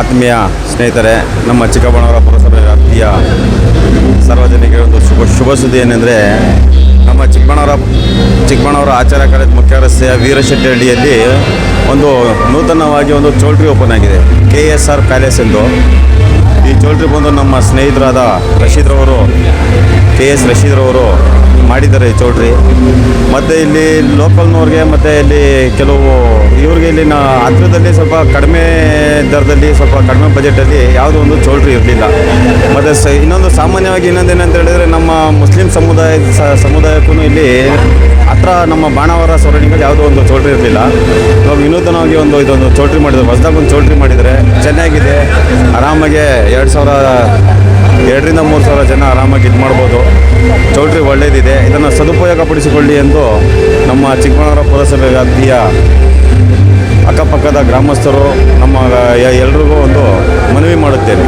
ಆತ್ಮೀಯ ಸ್ನೇಹಿತರೆ, ನಮ್ಮ ಚಿಕ್ಕಬಳ್ಳಾಪುರ ಪುರಸಭೆ ವ್ಯಾಪ್ತಿಯ ಸಾರ್ವಜನಿಕರಿಗೆ ಒಂದು ಶುಭ ಶುಭ ಸುದ್ದಿ ಏನೆಂದರೆ, ನಮ್ಮ ಚಿಕ್ಕಬಳ್ಳಾಪುರ ಚಿಕ್ಕಬಳ್ಳಾಪುರ ಆಚಾರ ಕಾಲೇಜ್ ಮುಖ್ಯ ರಸ್ತೆಯ ವೀರಶೆಟ್ಟಿಹಳ್ಳಿಯಲ್ಲಿ ಒಂದು ನೂತನವಾಗಿ ಒಂದು ಚೌಲ್ಟ್ರಿ ಓಪನ್ ಆಗಿದೆ, ಕೆ ಎಸ್ ಆರ್ ಪ್ಯಾಲೇಸ್ ಎಂದು. ಈ ಚೌಲ್ಟ್ರಿ ಬಂದು ನಮ್ಮ ಸ್ನೇಹಿತರಾದ ರಶೀದ್ರವರು ಕೆ ಎಸ್ ರಶೀದ್ರವರು ಮಾಡಿದ್ದಾರೆ ಈ ಚೌಲ್ಟ್ರಿ. ಮತ್ತು ಇಲ್ಲಿ ಲೋಕಲ್ನವ್ರಿಗೆ, ಮತ್ತು ಇಲ್ಲಿ ಕೆಲವು ಇವ್ರಿಗೆ ಇಲ್ಲಿನ ಹತ್ರದಲ್ಲಿ ಸ್ವಲ್ಪ ಕಡಿಮೆ ದರದಲ್ಲಿ ಸ್ವಲ್ಪ ಕಡಿಮೆ ಬಜೆಟಲ್ಲಿ ಯಾವುದೋ ಒಂದು ಚೌಲ್ಟ್ರಿ ಇರಲಿಲ್ಲ. ಮತ್ತು ಸ ಇನ್ನೊಂದು ಸಾಮಾನ್ಯವಾಗಿ ಇನ್ನೊಂದೇನಂತ ಹೇಳಿದರೆ ನಮ್ಮ ಮುಸ್ಲಿಂ ಸಮುದಾಯ ಸಮುದಾಯಕ್ಕೂ ಇಲ್ಲಿ ಹತ್ರ ನಮ್ಮ ಬಾಣಾವರ ಸೌರಣಿಗಳು ಯಾವುದೋ ಒಂದು ಚೌಲ್ಟ್ರಿ ಇರಲಿಲ್ಲ. ನಾವು ವಿನೂತನವಾಗಿ ಒಂದು ಇದೊಂದು ಚೌಲ್ಟ್ರಿ ಮಾಡಿದ್ರು ಹೊಸದಾಗಿ ಒಂದು ಚೌಲ್ಟ್ರಿ ಮಾಡಿದರೆ ಚೆನ್ನಾಗಿದೆ. ಆರಾಮಾಗೆ ಎರಡು ಸಾವಿರ, ಎರಡರಿಂದ ಮೂರು ಸಾವಿರ ಜನ ಆರಾಮಾಗಿ ಇದು ಮಾಡ್ಬೋದು. ಚೌಲ್ಟ್ರಿ ಒಳ್ಳೆಯದಿದೆ ಇದನ್ನು ಸದುಪಯೋಗಪಡಿಸಿಕೊಳ್ಳಿ ಎಂದು ನಮ್ಮ ಚಿಕ್ಕಬಳ್ಳಾಪುರ ಪುರಸಭೆ ವ್ಯಾಪ್ತಿಯ ಅಕ್ಕಪಕ್ಕದ ಗ್ರಾಮಸ್ಥರು ನಮ್ಮ ಎಲ್ರಿಗೂ ಒಂದು ಮನವಿ ಮಾಡುತ್ತೇನೆ.